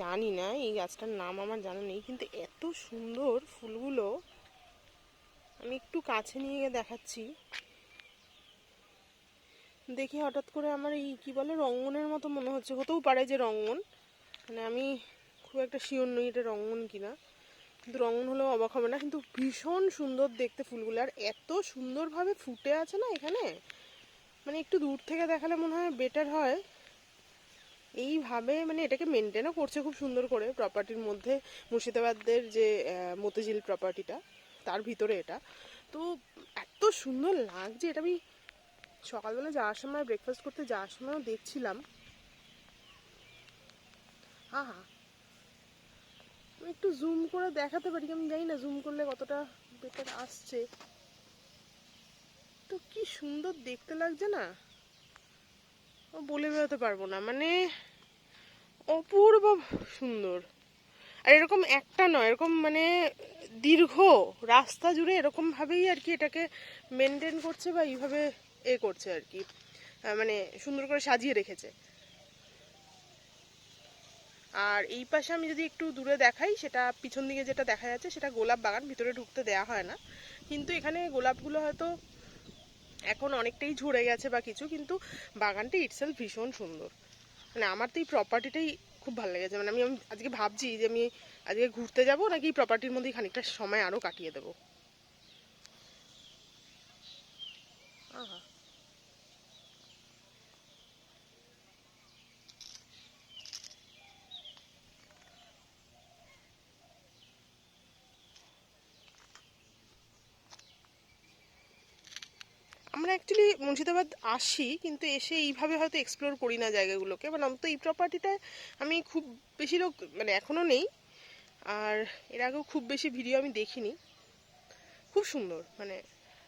জানি না, এই গাছটার নাম আমার জানা নেই, কিন্তু এত সুন্দর ফুলগুলো আমি একটু কাছে নিয়ে গিয়ে দেখাচ্ছি। দেখি হঠাৎ করে আমার এই, কি বলে, রঙ্গনের মতো মনে হচ্ছে, হতেও পারে যে রঙ্গন। মানে আমি খুব একটা শিওর নই এটা রঙ্গন কিনা। কিন্তু রঙ্গন হলেও অবাক হবে না, কিন্তু ভীষণ সুন্দর দেখতে ফুলগুলো, আর এত সুন্দরভাবে ফুটে আছে না এখানে। মানে একটু দূর থেকে দেখালে মনে হয় বেটার হয়। এইভাবে মানে এটাকে মেনটেনও করছে খুব সুন্দর করে প্রপার্টির মধ্যে মুর্শিদাবাদের যে মতিঝিল প্রপার্টিটা তার ভিতরে এটা। তো এত সুন্দর লাগছে, এটা আমি সকালবেলা যাওয়ার সময় ব্রেকফাস্ট করতে যাওয়ার সময়ও দেখছিলাম। হা হা আমি একটু জুম করে দেখাতে পারি আমি জানি না জুম করলে কতটা বেটার আসছে। তো কি সুন্দর দেখতে লাগছে না? বলে বেরোতে পারব না মানে অপূর্ব সুন্দর। আর এরকম একটা নয়, এরকম মানে দীর্ঘ রাস্তা জুড়ে এরকম ভাবেই আর কি এটাকে মেনটেন করছে বা এইভাবে এ করছে আর কি মানে সুন্দর করে সাজিয়ে রেখেছে। আর এই পাশে আমি যদি একটু দূরে দেখাই, সেটা পিছন দিকে যেটা দেখা যাচ্ছে, সেটা গোলাপ বাগান, ভিতরে ঢুকতে দেয়া হয় না। কিন্তু এখানে গোলাপগুলো হয়তো এখন অনেকটাই ঝরে গেছে বা কিছু, কিন্তু বাগানটা ইটসেলফ ভীষণ সুন্দর। মানে আমার তো এই প্রপার্টিটাই খুব ভালো লেগেছে। মানে আমি আমি আজকে ভাবছি যে আমি আজকে ঘুরতে যাব নাকি এই প্রপার্টির মধ্যেই খানিকটা সময় আরও কাটিয়ে দেবো? আহা। আমরা অ্যাকচুয়ালি মুর্শিদাবাদ আসি, কিন্তু এসে এইভাবে হয়তো এক্সপ্লোর করি না জায়গাগুলোকে। মানে তো এই প্রপার্টিটায় আমি খুব বেশি লোক মানে এখনও নেই। আর এর আগেও খুব বেশি ভিডিও আমি দেখিনি। খুব সুন্দর মানে